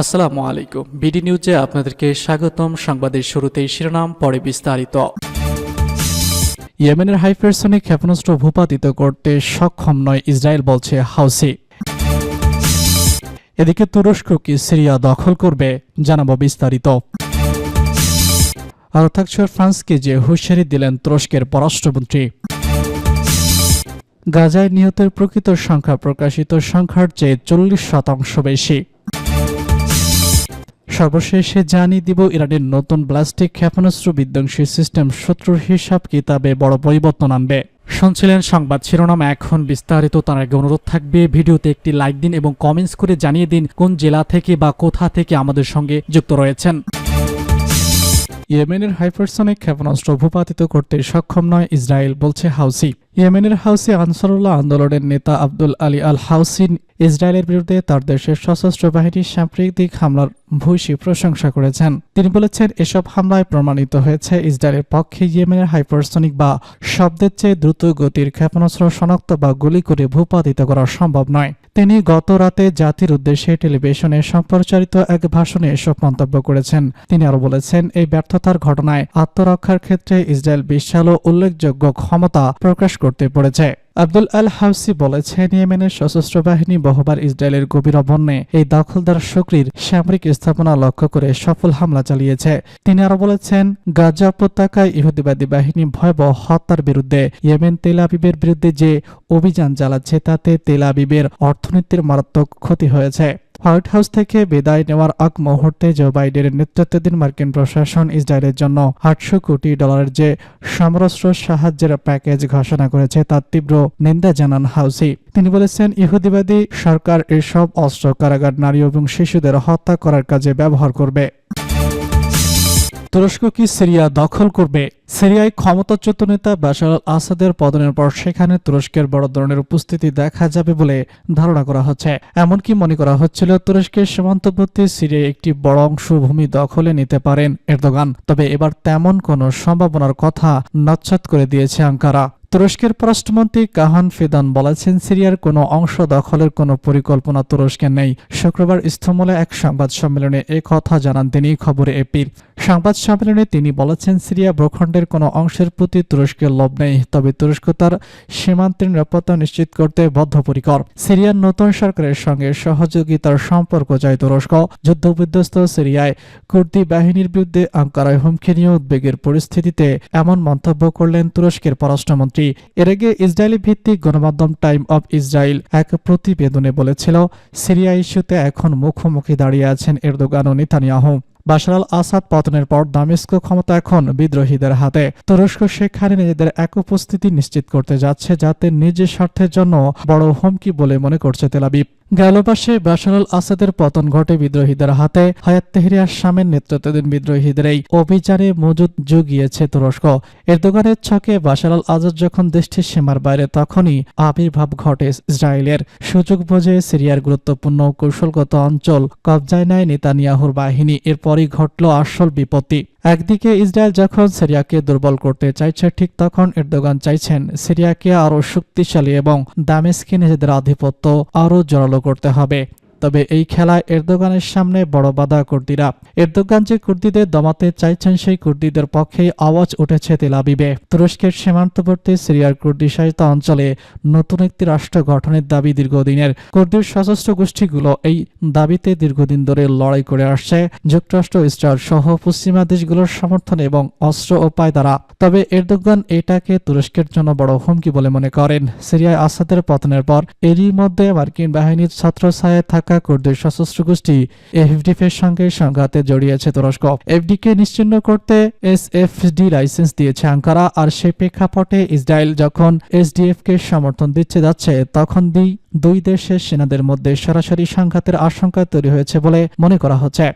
আসসালামু আলাইকুম। বিডি নিউজে আপনাদেরকে স্বাগতম। সংবাদের শুরুতেই শিরোনাম, পরে বিস্তারিত। ইয়েমেনের হাইপারসনিক ক্ষেপণাস্ত্র ভূপাতিত করতে সক্ষম নয় ইসরায়েল বলছে হাউসি। এদিকে তুরস্ক কি সিরিয়া দখল করবে জানাব বিস্তারিত। আরও থাকছে ফ্রান্সকে যে হুঁশিয়ারি দিলেন তুরস্কের পররাষ্ট্রমন্ত্রী। গাজায় নিহতের প্রকৃত সংখ্যা প্রকাশিত সংখ্যার চেয়ে চল্লিশ শতাংশ বেশি। সর্বশেষে জানিয়ে দিব, ইরানের নতুন ব্লাস্টিক ক্ষেপণাস্ত্র বিধ্বংসী সিস্টেম শত্রুর হিসাব কিতাবে বড় পরিবর্তন আনবে। শুনছিলেন সংবাদ শিরোনাম, এখন বিস্তারিত, তার আগে অনুরোধ থাকবে, ভিডিওতে একটি লাইক দিন এবং কমেন্টস করে জানিয়ে দিন কোন জেলা থেকে বা কোথা থেকে আমাদের সঙ্গে যুক্ত রয়েছেন। ইয়েমেনের হাইপারসনিক ক্ষেপণাস্ত্র ভূপাতিত করতে সক্ষম নয়, ইসরায়েল, বলছে হাউসি। ইয়েমেনের হাউসি আনসারুল্লাহ আন্দোলনের নেতা আব্দুল আলী আল হাউসিন ইসরায়েলের বিরুদ্ধে তার দেশের সশস্ত্র বাহিনীর সাম্প্রতিক হামলার ভূয়সী প্রশংসা করেছেন। তিনি বলেছেন, এসব হামলায় প্রমাণিত হয়েছে ইসরায়েলের পক্ষে ইয়েমেনের হাইপারসনিক বা শব্দের চেয়ে দ্রুত গতির ক্ষেপণাস্ত্র শনাক্ত বা গুলি করে ভূপাতিত করা সম্ভব নয়। তিনি গত রাতে জাতির উদ্দেশ্যে টেলিভিশনে সম্প্রচারিত এক ভাষণে এসব মন্তব্য করেছেন। তিনি আরও বলেছেন, এই ব্যর্থতার ঘটনায় আত্মরক্ষার ক্ষেত্রে ইসরায়েল বিশাল ও উল্লেখযোগ্য ক্ষমতা প্রকাশ করতে পড়েছে। আব্দুল আল হাউসি বলেছেন, ইয়েমেনের সশস্ত্র বাহিনী বহুবার ইসরায়েলের গভীর অভন্যে এই দখলদার শক্তির সামরিক স্থাপনা লক্ষ্য করে সফল হামলা চালিয়েছে। তিনি আরও বলেছেন, গাজা উপত্যকায় ইহুদিবাদী বাহিনী ভয়াবহ হত্যার বিরুদ্ধে ইয়েমেন তেল আবিবের বিরুদ্ধে যে অভিযান চালাচ্ছে, তাতে তেল আবিবের অর্থনীতির মারাত্মক ক্ষতি হয়েছে। হোয়াইট হাউস থেকে বিদায় নেওয়ার আগ মুহূর্তে জো বাইডেনের নেতৃত্বাধীন মার্কিন প্রশাসন ইসরায়েলের জন্য আটশো কোটি ডলারের যে সমরস্ত্র সাহায্যের প্যাকেজ ঘোষণা করেছে তার তীব্র নিন্দা জানান হাউসি। তিনি বলেছেন, ইহুদিবাদী সরকার এসব অস্ত্র কারাগার নারী এবং শিশুদের হত্যা করার কাজে ব্যবহার করবে। তুরস্ক কি সিরিয়া দখল করবে? সিরিয়ায় ক্ষমতাচ্যুত নেতা বাশার আল আসাদের পদনের পর সেখানে তুরস্কের বড় ধরনের উপস্থিতি দেখা যাবে বলে ধারণা করা হচ্ছে। এমনকি মনে করা হচ্ছিল তুরস্কের সীমান্তবর্তী সিরিয়ায় একটি বড় অংশ ভূমি দখলে নিতে পারেন এরদোগান। তবে এবার তেমন কোনো সম্ভাবনার কথা নচ্ছাত করে দিয়েছে আঙ্কারা। তুরস্কের পররাষ্ট্রমন্ত্রী কাহান ফিদান বলেছেন, সিরিয়ার কোনো অংশ দখলের কোনো পরিকল্পনা তুরস্কের নেই। শুক্রবার ইস্তমলে এক সংবাদ সম্মেলনে এ কথা জানান তিনি খবরে এপির। সংবাদ সম্মেলনে তিনি বলেছেন, সিরিয়া ভূখণ্ডের কোনো অংশের প্রতি তুরস্কের লোভ নেই, তবে তুরস্ক তার সীমান্তের নিরাপত্তা নিশ্চিত করতে বদ্ধপরিকর। সিরিয়ার নতুন সরকারের সঙ্গে সহযোগিতার সম্পর্ক চায় তুরস্ক। যুদ্ধবিধ্বস্ত সিরিয়ায় কুর্দি বাহিনীর বিরুদ্ধে আঙ্কারায় হুমকি নিয়ে উদ্বেগের পরিস্থিতিতে এমন মন্তব্য করলেন তুরস্কের পররাষ্ট্রমন্ত্রী। এর আগে ইসরায়েলি ভিত্তিক গণমাধ্যম টাইম অব ইসরায়েল এক প্রতিবেদনে বলেছিল, সিরিয়া ইস্যুতে এখন মুখোমুখি দাঁড়িয়ে আছেন এরদোগান ও নেতানিয়াহু। বাশার আল আসাদ পতনের পর দামেস্ক ক্ষমতা এখন বিদ্রোহীদের হাতে। তুরস্ক সেখানে নিজেদের এক উপস্থিতি নিশ্চিত করতে যাচ্ছে, যাতে নিজের স্বার্থের জন্য বড় হুমকি বলে মনে করছে তেলাবিব গেল বাশার আল আসাদের পতন ঘটে বিদ্রোহীদের হাতে। হায়াত তেহরিয়ার সামের নেতৃত্বাধীন বিদ্রোহীদের এই অভিযানে মজুদ জুগিয়েছে তুরস্ক। এরদোগানের ছকে বাশার আল আজাদ যখন দেশটির সীমার বাইরে, তখনই আবির্ভাব ঘটে ইসরায়েলের। সুযোগ বোঝে সিরিয়ার গুরুত্বপূর্ণ কৌশলগত অঞ্চল কবজায় নেয় নেতানিয়াহুর বাহিনী। এরপরই ঘটল আসল বিপত্তি। একদিকে ইসরায়েল যখন সিরিয়াকে দুর্বল করতে চাইছে, ঠিক তখন এরদোগান চাইছেন সিরিয়াকে আরও শক্তিশালী এবং দামেস্কে নিজেদের আধিপত্য আরও জোরালো করতে হবে। তবে এই খেলায় এরদোগানের সামনে বড় বাধা কুর্দিরা। এরদোগান যে কুর্দিদের দমাতে চাইছেন সেই কুর্দিদের পক্ষে আওয়াজ উঠেছে তেলাবিবে তুরস্কের সীমান্তবর্তী সিরিয়ার কুর্দি শাসিত অঞ্চলে নতুন একটি রাষ্ট্র গঠনের দাবি দীর্ঘদিনের। কুর্দির সশস্ত্র গোষ্ঠীগুলো এই দাবিতে দীর্ঘদিন ধরে লড়াই করে আসছে। যুক্তরাষ্ট্র, ইসরায়েল সহ পশ্চিমা দেশগুলোর সমর্থন এবং অস্ত্র ও দ্বারা তবে এরদোগান এটাকে তুরস্কের জন্য বড় হুমকি বলে মনে করেন। সিরিয়ায় আসাদের পতনের পর এরই মধ্যে মার্কিন বাহিনীর ছত্রছায়ায় থাকা কুর্দের সশস্ত্র গোষ্ঠী এফডিএফ এর সঙ্গে সংঘাতে জড়িয়েছে তুরস্ক। এফডিকে নিশ্চিন্ন করতে এসএফডি লাইসেন্স দিয়েছে আঙ্কারা আর সেই প্রেক্ষাপটে ইসরায়েল যখন এসডিএফ কে সমর্থন দিচ্ছে যাচ্ছে, তখন দুই দুই দেশের সেনাদের মধ্যে সরাসরি সংঘাতের আশঙ্কা তৈরি হয়েছে বলে মনে করা হচ্ছে।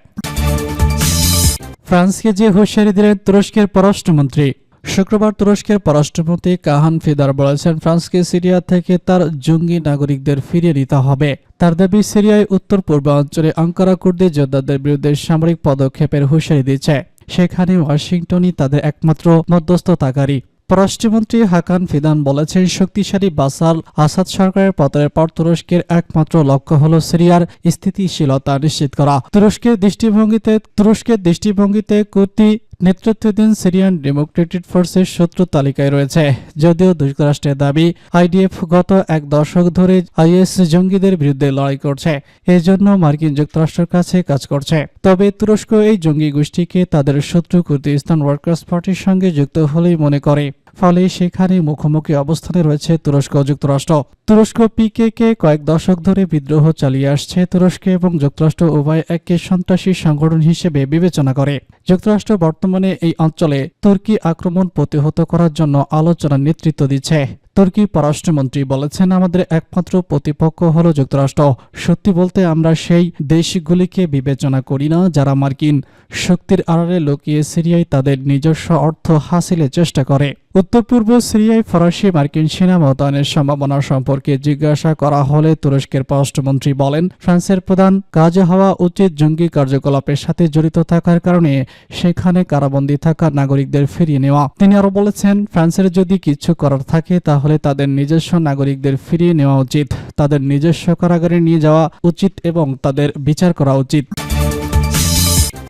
ফ্রান্সকে যে হুঁশিয়ারি দিলেন তুরস্কের পররাষ্ট্রমন্ত্রী শুক্রবার তুরস্কের পররাষ্ট্রমন্ত্রী কাহান ফিদার বলেছেন, ফ্রান্সকে সিরিয়া থেকে তার জঙ্গি নাগরিকদের ফিরিয়ে নিতে হবে। তার দাবি, সিরিয়ায় উত্তর পূর্বাঞ্চলে আঙ্কারা কুর্দি যোদ্ধাদের বিরুদ্ধে সামরিক পদক্ষেপের হুঁশিয়ারি দিচ্ছে। সেখানে ওয়াশিংটনই তাদের একমাত্র মধ্যস্থতাকারী। পররাষ্ট্রমন্ত্রী হাকান ফিদান বলেছেন, শক্তিশালী বাসাল আসাদ সরকারের পতনের পর তুরস্কের একমাত্র লক্ষ্য হল সিরিয়ার স্থিতিশীলতা নিশ্চিত করা। তুরস্কের দৃষ্টিভঙ্গিতে তুরস্কের দৃষ্টিভঙ্গিতে কুর্তি নেতৃত্বাধীন সিরিয়ান ডেমোক্রেটিক ফোর্সের শত্রু তালিকায় রয়েছে। যদিও যুক্তরাষ্ট্রের দাবি, আইডিএফ গত এক দশক ধরে আইএস জঙ্গিদের বিরুদ্ধে লড়াই করছে। এজন্য মার্কিন যুক্তরাষ্ট্রের কাছে কাজ করছে। তবে তুরস্ক এই জঙ্গি গোষ্ঠীকে তাদের শত্রু কুর্দিস্তান ওয়ার্কার্স পার্টির সঙ্গে যুক্ত হলেই মনে করে। ফলে সেখানে মুখোমুখি অবস্থানে রয়েছে তুরস্ক ও যুক্তরাষ্ট্র। তুরস্ক পিকে কে কয়েক দশক ধরে বিদ্রোহ চালিয়ে আসছে তুরস্ক এবং যুক্তরাষ্ট্র উভয় একে সন্ত্রাসী সংগঠন হিসেবে বিবেচনা করে। যুক্তরাষ্ট্র বর্তমানে এই অঞ্চলে তুর্কি আক্রমণ প্রতিহত করার জন্য আলোচনার নেতৃত্ব দিচ্ছে। তুর্কি পররাষ্ট্রমন্ত্রী বলেছেন, আমাদের একমাত্র প্রতিপক্ষ হল যুক্তরাষ্ট্র। সত্যি বলতে আমরা সেই দেশগুলিকে বিবেচনা করি না যারা মার্কিন শক্তির আড়ালে লুকিয়ে সিরিয়ায় তাদের নিজস্ব অর্থ হাসিলের চেষ্টা করে। উত্তর পূর্ব সিরিয়ায় ফরাসি মার্কিন সেনা মোতায়েনের সম্ভাবনা সম্পর্কে জিজ্ঞাসা করা হলে তুরস্কের পররাষ্ট্রমন্ত্রী বলেন, ফ্রান্সের প্রধান কাজ হওয়া উচিত জঙ্গি কার্যকলাপের সাথে জড়িত থাকার কারণে সেখানে কারাবন্দী থাকা নাগরিকদের ফিরিয়ে নেওয়া। তিনি আরও বলেছেন, ফ্রান্সের যদি কিছু করার থাকে তাহলে তাদের নিজস্ব নাগরিকদের ফিরিয়ে নেওয়া উচিত, তাদের নিজস্ব কারাগারে নিয়ে যাওয়া উচিত এবং তাদের বিচার করা উচিত।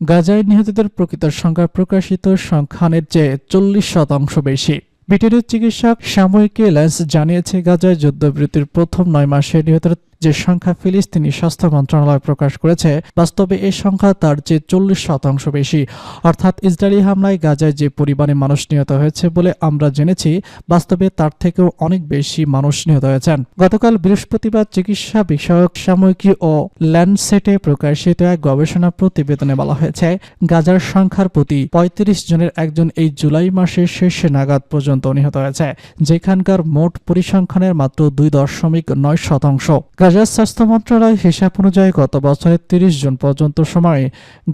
গাজায় নিহতদের প্রকৃত সংখ্যা প্রকাশিত সংখ্যানের চেয়ে চল্লিশ শতাংশ বেশি। ব্রিটেনের চিকিৎসক সাময়িক ল্যান্স জানিয়েছে, গাজায় যুদ্ধবিরতির প্রথম নয় মাসে নিহতের যে সংখ্যা ফিলিস্তিনি স্বাস্থ্য মন্ত্রণালয় প্রকাশ করেছে, বাস্তবে এই সংখ্যা তার চেয়ে চল্লিশ শতাংশ বেশি। অর্থাৎ ইসরায়েলি হামলায় গাজায় যে পরিমাণে মানুষ নিহত হয়েছে বলে আমরা জেনেছি, বাস্তবে তার থেকেও অনেক বেশি মানুষ নিহত হয়েছেন। গতকাল বৃহস্পতিবার চিকিৎসা বিষয়ক, সাময়িকী ও ল্যান্ডসেটে প্রকাশিত এক গবেষণা প্রতিবেদনে বলা হয়েছে, গাজার সংখ্যার প্রতি পঁয়ত্রিশ জনের একজন এই জুলাই মাসের শেষে নাগাদ পর্যন্ত নিহত হয়েছে, যেখানকার মোট পরিসংখ্যানের মাত্র দুই দশমিক নয় শতাংশ। গাজার স্বাস্থ্য মন্ত্রণালয় হিসাব অনুযায়ী গত বছরের তিরিশ জুন পর্যন্ত সময়ে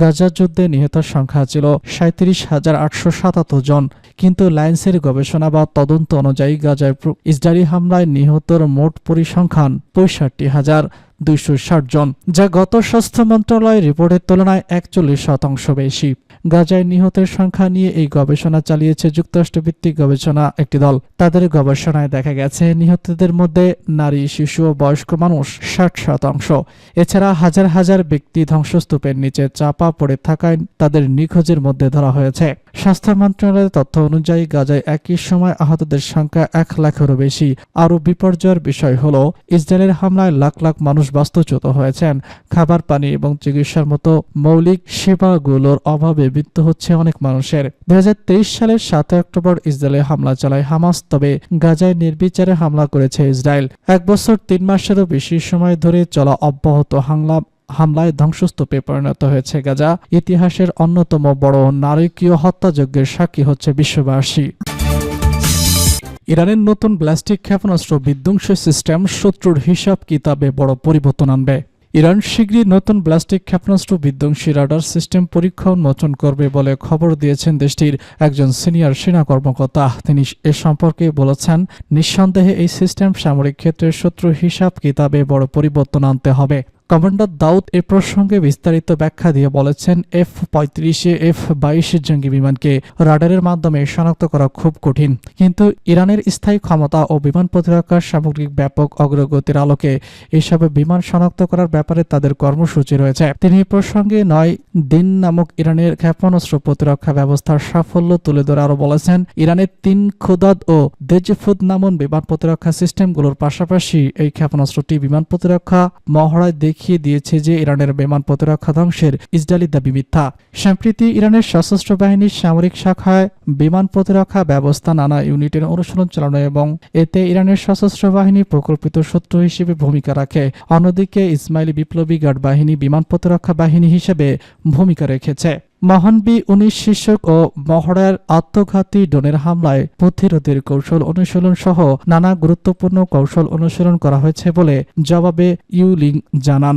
গাজার যুদ্ধে নিহতের সংখ্যা ছিল সাঁত্রিশ হাজার আটশো সাতাত্তর জন। কিন্তু লাইন্সের গবেষণা বা তদন্ত অনুযায়ী গাজায় ইসরায়েলি হামলায় নিহতর মোট পরিসংখ্যান পঁয়ষট্টি হাজার। দুইশো ষাট জন, যা গত স্বাস্থ্য মন্ত্রণালয় রিপোর্টের তুলনায় একচল্লিশ শতাংশ বেশি। গাজায় নিহতের সংখ্যা নিয়ে এই গবেষণা চালিয়েছে যুক্তরাষ্ট্রভিত্তিক গবেষণা একটি দল। তাদের গবেষণায় দেখা গেছে, নিহতদের মধ্যে নারী, শিশু ও বয়স্ক মানুষ ষাট শতাংশ। এছাড়া হাজার হাজার ব্যক্তি ধ্বংসস্তূপের নিচে চাপা পড়ে থাকায় তাদের নিখোঁজের মধ্যে ধরা হয়েছে। স্বাস্থ্য মন্ত্রণালয়ের তথ্য অনুযায়ী গাজায় একই সময় আহতদের সংখ্যা এক লাখেরও বেশি। আরও বিপর্যয়ের বিষয় হল, ইসরায়েলের হামলায় লাখ লাখ মানুষ বাস্তুচ্যুত হয়েছেন। খাবার, পানি এবং চিকিৎসার মতো মৌলিক সেবাগুলোর অভাবে মৃত্যু হচ্ছে অনেক মানুষের। দুই হাজার তেইশ সালের সাতই অক্টোবর ইসরায়েলে হামলা চালায় হামাস, তবে গাজায় নির্বিচারে হামলা করেছে ইসরায়েল। এক বছর তিন মাসেরও বেশি সময় ধরে চলা অব্যাহত হামলা হামলায় ধ্বংসস্তূপে পরিণত হয়েছে গাজা। ইতিহাসের অন্যতম বড় নারকীয় হত্যাযজ্ঞের সাক্ষী হচ্ছে বিশ্ববাসী। ইরানের নতুন ব্লাস্টিক ক্ষেপণাস্ত্র বিধ্বংসী সিস্টেম শত্রুর হিসাব কিতাবে বড় পরিবর্তন আনবে। ইরান শীঘ্রই নতুন ব্লাস্টিক ক্ষেপণাস্ত্র বিধ্বংসী রাডার সিস্টেম পরীক্ষা উন্মোচন করবে বলে খবর দিয়েছেন দেশটির একজন সিনিয়র সেনা কর্মকর্তা। তিনি এ সম্পর্কে বলেছেন, নিঃসন্দেহে এই সিস্টেম সামরিক ক্ষেত্রে শত্রু হিসাব কিতাবে বড় পরিবর্তন আনতে হবে। কমান্ডার দাউদ এ প্রসঙ্গে বিস্তারিত ব্যাখ্যা দিয়ে বলেছেন, এফ পঁয়ত্রিশে, এফ বাইশে জঙ্গি বিমানকে রাডারের মাধ্যমে শনাক্ত করা খুব কঠিন। কিন্তু ইরানের স্থায়ী ক্ষমতা ও বিমান প্রতিরক্ষার সামগ্রিক ব্যাপক অগ্রগতির আলোকে এসব বিমান শনাক্ত করার ব্যাপারে তাদের কর্মসূচি রয়েছে। তিনি প্রসঙ্গে নয়, দিন নামক ইরানের ক্ষেপণাস্ত্র প্রতিরক্ষা ব্যবস্থার সাফল্য তুলে ধরে আরও বলেছেন, ইরানের তিন খুদাদ ও দেজফুদ নামন বিমান প্রতিরক্ষা সিস্টেমগুলোর পাশাপাশি এই ক্ষেপণাস্ত্রটি বিমান প্রতিরক্ষা মহড়ায় দেখিয়ে দিয়েছে যে ইরানের বিমান প্রতিরক্ষা ধ্বংসের ইসরায়েলি দাবি মিথ্যা। সম্প্রতি ইরানের সশস্ত্র বাহিনীর সামরিক শাখায় বিমান প্রতিরক্ষা ব্যবস্থা নানা ইউনিটের অনুসরণ চালানো এবং এতে ইরানের সশস্ত্র বাহিনী প্রকল্পিত শত্রু হিসেবে ভূমিকা রাখে। অন্যদিকে ইসমাইলি বিপ্লবী গার্ড বাহিনী বিমান প্রতিরক্ষা বাহিনী হিসেবে ভূমিকা রেখেছে। মহানবী উনিশ শীর্ষক ও মহড়ার আত্মঘাতী ডোনের হামলায় প্রতিরোধের কৌশল অনুশীলন সহ নানা গুরুত্বপূর্ণ কৌশল অনুশীলন করা হয়েছে বলে জবাবে ইউলিং জানান।